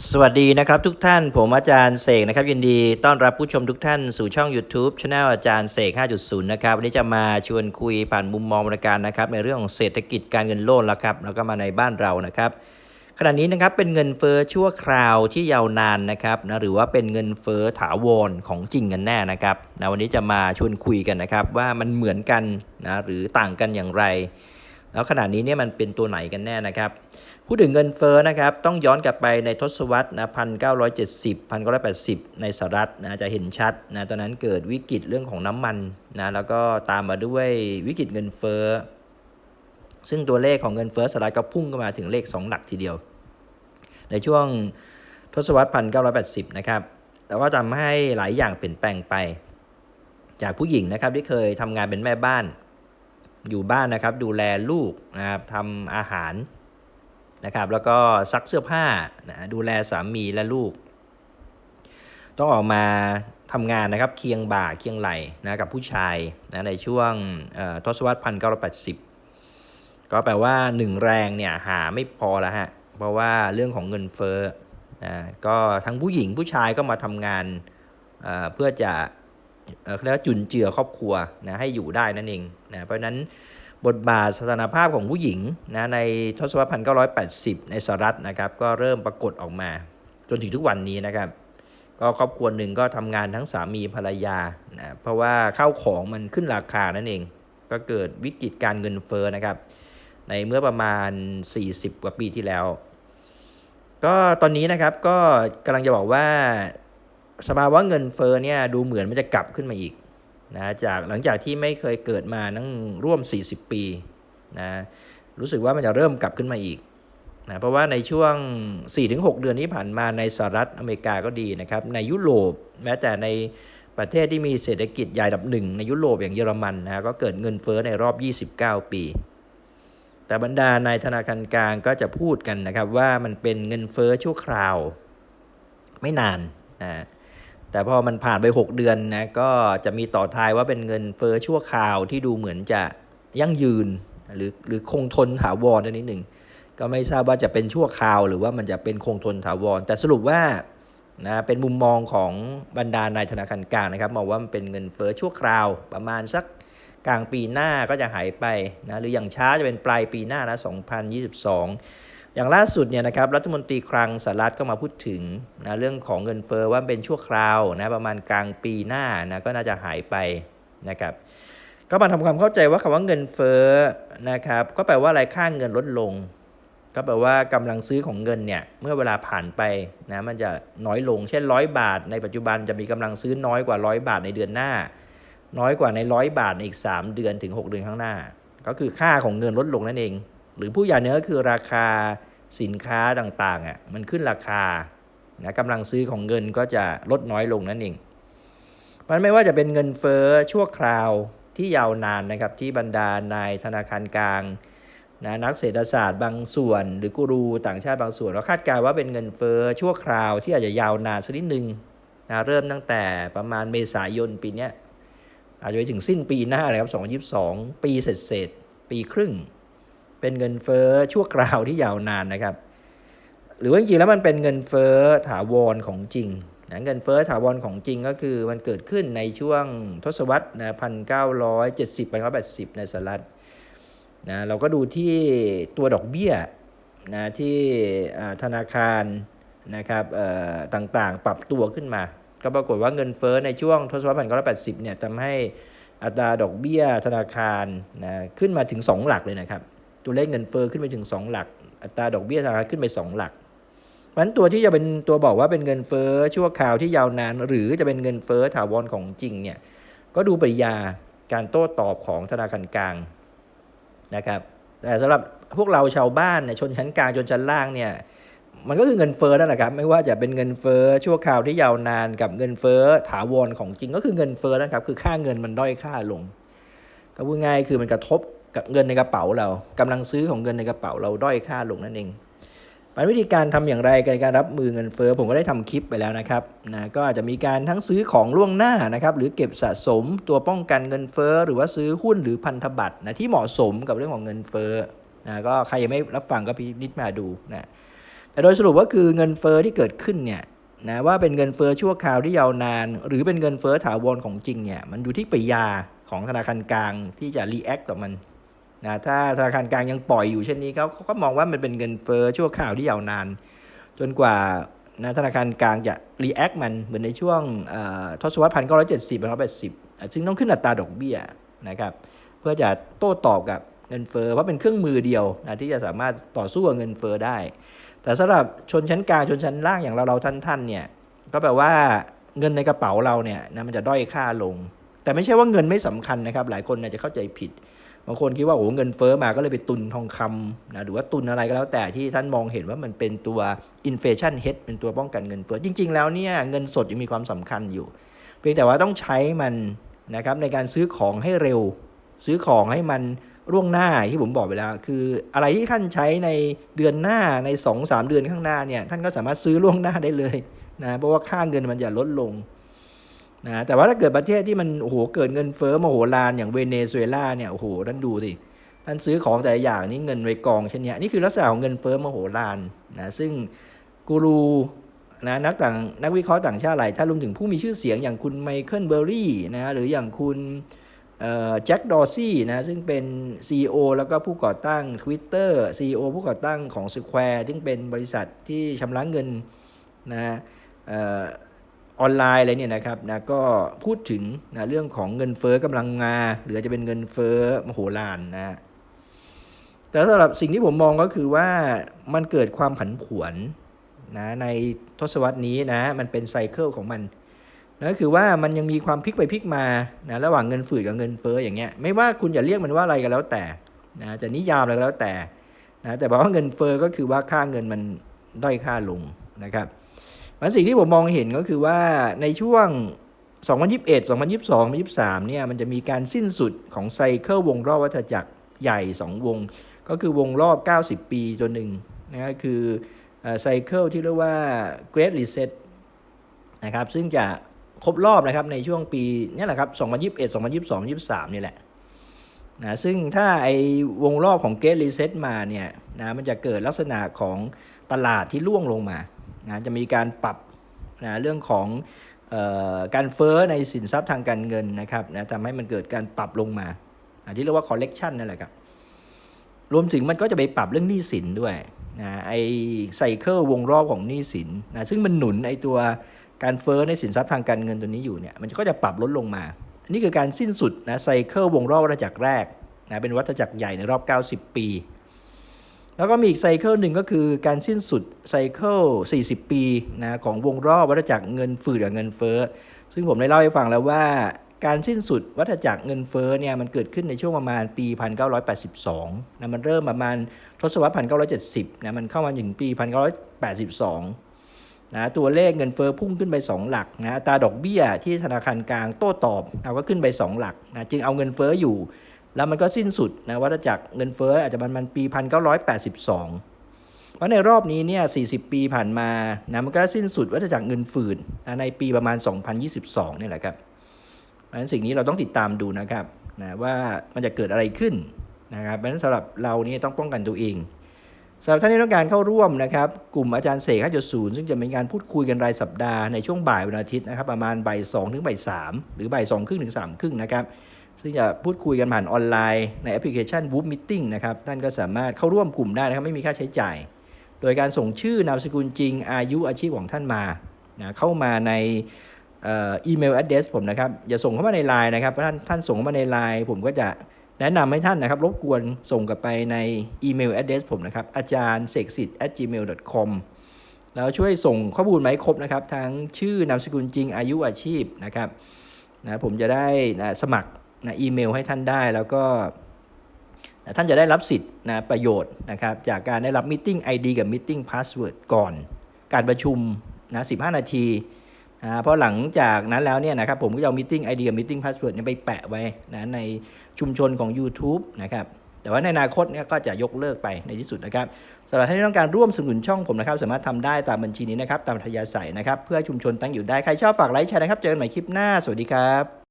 สวัสดีนะครับทุกท่านผมอาจารย์เสกนะครับยินดีต้อนรับผู้ชมทุกท่านสู่ช่อง YouTube c h anel อาจารย์เสก 5.0 นะครับวันนี้จะมาชวนคุยผ่านมุมมองบริการนะครับในเรื่องของเศรษฐกิจการเงินโลนแล้วครับแล้วก็มาในบ้านเรานะครับขณะนี้นะครับเป็นเงินเฟ้อชั่วคราวที่ยาวนานนะครับนะหรือว่าเป็นเงินเฟ้อถาวรของจริงกันแน่นะครับนะวันนี้จะมาชวนคุยกันนะครับว่ามันเหมือนกันนะหรือต่างกันอย่างไร แล้วขณะนี้เนี่ยมันเป็นตัวไหนกันแน่นะครับ พูดถึงเงินเฟ้อนะครับต้องย้อนกลับไปในทศวรรษนะพันเก้าร้อยเจ็ดสิบพันเก้าร้อยแปดสิบในสหรัฐนะจะเห็นชัดนะตอนนั้นเกิดวิกฤตเรื่องของน้ำมันนะแล้วก็ตามมาด้วยวิกฤตเงินเฟ้อซึ่งตัวเลขของเงินเฟ้อสหรัฐก็พุ่งขึ้นมาถึงเลข 2 หลักทีเดียว ในช่วงทศวรรษพันเก้าร้อยแปดสิบนะครับแล้วก็ทำให้หลายอย่างเปลี่ยนแปลงไป จากผู้หญิงนะครับที่เคยทำงานเป็นแม่บ้าน อยู่บ้านนะครับดูแลลูกนะครับทำอาหารนะครับแล้วก็ซักเสื้อผ้านะดูแลสามีและลูก ต้องออกมาทำงานนะครับเคียงบ่าเคียงไหลนะกับผู้ชายนะในช่วงเอ่อทศวรรษพันเก้าร้อยแปดสิบก็แปลว่าหนึ่งแรงเนี่ยหาไม่พอแล้วฮะเพราะว่าเรื่องของเงินเฟ้อนะก็ทั้งผู้หญิงผู้ชายก็มาทำงานเอ่อเพื่อจะ เขาเรียกว่าจุนเจือครอบครัวนะให้อยู่ได้นั่นเองนะเพราะนั้นบทบาทสถานภาพของผู้หญิงนะในทศวรรษพันเก้าร้อยแปดสิบในสหรัฐนะครับก็เริ่มปรากฏออกมา จนถึงทุกวันนี้นะครับ ก็ครอบครัวหนึ่งก็ทำงานทั้งสามีภรรยานะเพราะว่าข้าวของมันขึ้นราคานั่นเอง ก็เกิดวิกฤตการเงินเฟ้อนะครับ ในเมื่อประมาณ 40 กว่าปีที่แล้ว ก็ตอนนี้นะครับก็กำลังจะบอกว่า สภาวะเงินเฟ้อเนี่ยดูเหมือนมันจะกลับขึ้นมาอีกนะจากหลังจากที่ไม่เคยเกิดมานั่งร่วม 40 ปีนะรู้สึกว่ามันจะเริ่มกลับขึ้นมาอีกนะเพราะว่าในช่วง 4-6 เดือนที่ผ่านมาในสหรัฐอเมริกาก็ดีนะครับในยุโรปแม้แต่ในประเทศที่มีเศรษฐกิจใหญ่อันดับหนึ่งในยุโรปอย่างเยอรมันนะก็เกิดเงินเฟ้อในรอบ 29 ปี แต่บรรดานายธนาคารกลางก็จะพูดกันนะครับว่ามันเป็นเงินเฟ้อชั่วคราว ไม่นานนะ แต่พอมันผ่านไป 6 เดือนนะก็จะมีต่อท้ายว่าเป็นเงินเฟ้อชั่วคราวที่ดูเหมือนจะยั่งยืน หรือหรือคงทนถาวรนิดหนึ่งก็ไม่ทราบว่าจะเป็นชั่วคราว หรือว่ามันจะเป็นคงทนถาวร แต่สรุปว่านะเป็นมุมมองของบรรดานายธนาคารกลางนะครับมองว่ามันเป็นเงินเฟ้อชั่วคราวประมาณสักกลางปีหน้าก็จะหายไปนะหรืออย่างช้าจะเป็นปลายปีหน้านะ2022 อย่างล่าสุดเนี่ยนะครับรัฐมนตรีคลังสหรัฐก็มาพูดถึงนะเรื่องของเงินเฟอ้อว่าเป็นชั่วคราวนะประมาณกลางปีหน้านะก็น่าจะหายไปนะครับก็มาทำความเข้าใจว่าคำว่าเงินเฟ้อนะครับก็แปลว่าอะไรค่าเงินลดลง ก็แปลว่ากำลังซื้อของเงินเนี่ยเมื่อเวลาผ่านไปนะมันจะน้อยลง เช่นร้อยบาท ในปัจจุบันจะมีกำลังซื้อน้อยกว่าร้อยบาทในเดือนหน้า น้อยกว่าในร้อยบาทในอีก 3 เดือนถึง 6 เดือนข้างหน้า ก็คือค่าของเงินลดลงนั่นเอง หรือผู้ใหญ่เนื้อก็คือราคาสินค้าต่างๆอะมันขึ้นราคานะกำลังซื้อของเงินก็จะลดน้อยลงนั่นเอง มันไม่ว่าจะเป็นเงินเฟ้อชั่วคราวที่ยาวนานนะครับที่บรรดานายธนาคารกลางนะนักเศรษฐศาสตร์บางส่วน หรือกูรูต่างชาติบางส่วนเราคาดการณ์ว่าเป็นเงินเฟ้อชั่วคราวที่อาจจะยาวนานสักนิดหนึ่งนะเริ่มตั้งแต่ประมาณเมษายนปีนี้อาจจะไปถึงสิ้นปีหน้าเลยครับ 2022 ปีเศษๆปีครึ่ง เป็นเงินเฟ้อชั่วคราวที่ยาวนานนะครับ หรือว่าจริงๆแล้วมันเป็นเงินเฟ้อถาวรของจริงนะเงินเฟ้อถาวรของจริงก็คือมันเกิดขึ้นในช่วงทศวรรษนะพันเก้าร้อยเจ็ดสิบพันเก้าแปดสิบในสหรัฐนะเราก็ดูที่ตัวดอกเบี้ยนะที่ธนาคารนะครับเอ่อต่างๆ ปรับตัวขึ้นมา ก็ปรากฏว่าเงินเฟ้อในช่วงทศวรรษพันเก้าร้อยแปดสิบเนี่ยทำให้อัตราดอกเบี้ยธนาคารนะขึ้นมาถึง 2 หลักเลยนะครับ ตัวเลขเงินเฟ้อขึ้นไปถึง 2 หลัก อัตราดอกเบี้ยธนาคาขึ้นไป 2 หลักเพราะฉะนั้นตัวที่จะเป็นตัวบอกว่าเป็นเงินเฟ้อชั่วคราวที่ยาวนาน หรือจะเป็นเงินเฟ้อถาวรของจริงเนี่ยก็ดูปริยาการโต้ตอบของธนาคารกลางนะครับแต่สำหรับพวกเราชาวบ้านเนี่ยชนชั้นกลางชนชั้นล่างเนี่ยมันก็คือเงินเฟ้อนั่นแหละครับไม่ว่าจะเป็นเงินเฟ้อชั่วคราวที่ยาวนานกับเงินเฟ้อถาวรของจริงก็คือเงินเฟ้อนะครับคือค่าเงินมันด้อยค่าลง ก็พูดง่ายคือมันกระทบ กับเงินในกระเป๋าเรากำลังซื้อของเงินในกระเป๋าเราด้อยค่าลงนั่นเองมันวิธีการทำอย่างไรในการรับมือเงินเฟ้อผมก็ได้ทำคลิปไปแล้วนะครับนะก็อาจจะมีการทั้งซื้อของล่วงหน้านะครับหรือเก็บสะสมตัวป้องกันเงินเฟ้อหรือว่าซื้อหุ้นหรือพันธบัตรนะที่เหมาะสมกับเรื่องของเงินเฟ้อนะก็ใครยังไม่รับฟังก็พินิจมาดูนะแต่โดยสรุปก็คือเงินเฟ้อที่เกิดขึ้นเนี่ยนะว่าเป็นเงินเฟ้อชั่วคราวที่ยาวนาน หรือเป็นเงินเฟ้อถาวรของจริงเนี่ยมันอยู่ที่ปริยาของธนาคารกลางที่จะรีแอคต่อมัน นะถ้าธนาคารกลางยังปล่อยอยู่เช่นนี้เขาเขาก็มองว่ามันเป็นเงินเฟ้อชั่วคราวที่ยาวนาน จนกว่านะธนาคารกลางจะรีแอคมันเหมือนในช่วงทศวรรษพันเก้าร้อยเจ็ดสิบพันเก้าร้อยแปดสิบซึ่งต้องขึ้นอัตราดอกเบี้ยนะครับเพื่อจะโต้ตอบกับเงินเฟ้อเพราะเป็นเครื่องมือเดียวนะที่จะสามารถต่อสู้กับเงินเฟ้อได้ แต่สำหรับชนชั้นกลางชนชั้นล่างอย่างเราเราท่านท่านๆเนี่ยก็แปลว่าเงินในกระเป๋าเราเนี่ยนะมันจะด้อยค่าลง แต่ไม่ใช่ว่าเงินไม่สำคัญนะครับ หลายคนจะเข้าใจผิด บางคนคิดว่าโอ้โหเงินเฟ้อมาก็เลยไปตุนทองคำนะหรือว่าตุนอะไรก็แล้วแต่ที่ท่านมองเห็นว่ามันเป็นตัว inflation hedge เป็นตัวป้องกันเงินเฟ้อจริง ๆ แล้วเนี่ยเงินสดยังมีความสำคัญอยู่ เพียงแต่ว่าต้องใช้มันนะครับในการซื้อของให้เร็ว ซื้อของให้มันร่วงหน้าที่ผมบอกไปแล้ว คืออะไรที่ท่านใช้ในเดือนหน้าใน 2-3สามเดือนข้างหน้าเนี่ยท่านก็สามารถซื้อล่วงหน้าได้เลยนะเพราะว่าค่าเงินมันจะลดลง นะแต่ว่าถ้าเกิดประเทศที่มันโอ้โหเกิดเงินเฟ้อมโหฬารอย่างเวเนซุเอลาเนี่ยโอ้โหท่านดูสิท่านซื้อของแต่ละอย่างนี่เงินไว้กองเช่นเนี้ยนี่คือลักษณะของเงินเฟ้อมโหฬารนะซึ่งกูรูนะนักต่างนักวิเคราะห์ต่างชาติหลายท่านรวมถึงผู้มีชื่อเสียงอย่างคุณไมเคิลเบอร์รี่นะหรืออย่างคุณแจ็คดอร์ซี่นะซึ่งเป็น CEO แล้วก็ผู้ก่อตั้ง Twitter CEO ผู้ก่อตั้งของ Square ซึ่งเป็นบริษัทที่ชำระเงินนะ ออนไลน์อะไรเนี่ยนะครับนะก็พูดถึงนะเรื่องของเงินเฟ้อกำลังมาหรือจะเป็นเงินเฟ้อมโหฬารนะแต่สำหรับสิ่งที่ผมมองก็คือว่ามันเกิดความผันผวนนะในทศวรรษนี้นะมันเป็นไซเคิลของมันนะก็คือว่ามันยังมีความพลิกไปพลิกมานะระหว่างเงินฝืดกับเงินเฟ้ออย่างเงี้ยไม่ว่าคุณจะเรียกมันว่าอะไรก็แล้วแต่นะจะนิยามอะไรก็แล้วแต่นะแต่บอกว่าเงินเฟ้อก็คือว่าค่าเงินมันด้อยค่าลงนะครับ มันสิ่งที่ผมมองเห็นก็คือว่าในช่วง 2021 2022 2023 เนี่ยมันจะมีการสิ้นสุดของไซเคิลวงรอบวัฏจักรใหญ่ 2 วง ก็คือวงรอบ 90 ปีตัวหนึ่งนะก็คือไซเคิลที่เรียกว่า Great Reset นะครับซึ่งจะครบรอบนะครับในช่วงปีนี่แหละครับ 2021 2022 23 นี่แหละนะซึ่งถ้าไอ้วงรอบของเกตรีเซ็ตมาเนี่ยนะมันจะเกิดลักษณะของตลาดที่ร่วงลงมา นะจะมีการปรับนะเรื่องของออการเฟ้อในสินทรัพย์ทางการเงินนะครับนะทำให้มันเกิดการปรับลงมาอะที่เรียกว่า correction นั่นแหละครับ รวมถึงมันก็จะไปปรับเรื่องหนี้สินด้วยนะไอไซเคิลวงรอบของหนี้สินนะซึ่งมันหนุนไอตัวการเฟ้อในสินทรัพย์ทางการเงินตัวนี้อยู่เนี่ยมันก็จะปรับลดลงมาอันนี้คือการสิ้นสุดนะไซเคิลวงรอบวัฏจักรแรกนะเป็นวัฏจักรใหญ่ในรอบ 90 ปี แล้วก็มีอีกไซเคิลหนึ่งก็คือการสิ้นสุดไซเคิล 40 ปีนะของวงรอบวัฏจักรเงินฝืดกับเงินเฟ้อ ซึ่งผมได้เล่าให้ฟังแล้วว่าการสิ้นสุดวัฏจักรเงินเฟ้อเนี่ยมันเกิดขึ้นในช่วงประมาณปี 1982นะมันเริ่มประมาณทศวรรษ 1970นะมันเข้ามาถึงปี 1982นะตัวเลขเงินเฟ้อพุ่งขึ้นไป 2 หลักนะตาดอกเบี้ยที่ธนาคารกลางโต้ตอบเอาก็ขึ้นไป 2 หลักนะจึงเอาเงินเฟ้ออยู่ แล้วมันก็สิ้นสุดนะวัฏจักรเงินเฟ้ออาจจะประมาณปี 1982 เพราะในรอบนี้เนี่ย 40 ปีผ่านมานะมันก็สิ้นสุดวัฏจักรเงินฝืดนะในปีประมาณ 2022เนี่ยแหละครับเพราะฉะนั้นสิ่งนี้เราต้องติดตามดูนะครับนะว่ามันจะเกิดอะไรขึ้นนะครับเพราะฉะนั้นสำหรับเรานี่ต้องป้องกันตัวเองสำหรับท่านที่ต้องการเข้าร่วมนะครับ กลุ่มอาจารย์เสก5.0 ซึ่งจะเป็นการพูดคุยกันรายสัปดาห์ในช่วงบ่ายวันอาทิตย์นะครับ ประมาณบ่าย2ถึงบ่าย3หรือบ่าย2ครึ่งถึง3ครึ่งนะครับ ซึ่งจะพูดคุยกันผ่านออนไลน์ในแอปพลิเคชัน Whoop Meeting นะครับ ท่านก็สามารถเข้าร่วมกลุ่มได้นะครับ ไม่มีค่าใช้จ่าย โดยการส่งชื่อนามสกุลจริง อายุอาชีพของท่านมานะเข้ามาในอีเมล address ผมนะครับ อย่าส่งเข้ามาในไลน์นะครับท่านท่านส่งเข้ามาในไลน์ผมก็จะแนะนำให้ท่านนะครับ รบกวนส่งกลับไปในอีเมล address ผมนะครับ อาจารย์เสกสิทธิ์ at gmail com แล้วช่วยส่งข้อมูลมาให้ครบนะครับ ทั้งชื่อนามสกุลจริงอายุอาชีพนะครับนะผมจะได้นะสมัคร นะอีเมลให้ท่านได้แล้วก็นะท่านจะได้รับสิทธิ์นะประโยชน์นะครับจากการได้รับ Meeting ID กับ Meeting Password ก่อน การประชุมนะ15 นาทีอ่าเพราะหลังจากนั้นแล้วเนี่ยนะครับผมก็จะเอา meeting ID กับ meeting password เนี่ยไปแปะไว้นะในชุมชนของ YouTube นะครับแต่ว่าในอนาคตเนี่ยก็จะยกเลิกไปในที่สุดนะครับสำหรับท่านที่ต้องการร่วมสนับสนุนช่องผมนะครับ สามารถทำได้ตามบัญชีนี้นะครับ ตามอัธยาศัยนะครับ เพื่อชุมชนตั้งอยู่ได้ ใครชอบฝากไลค์แชร์นะครับ เจอกันใหม่คลิปหน้า สวัสดีครับ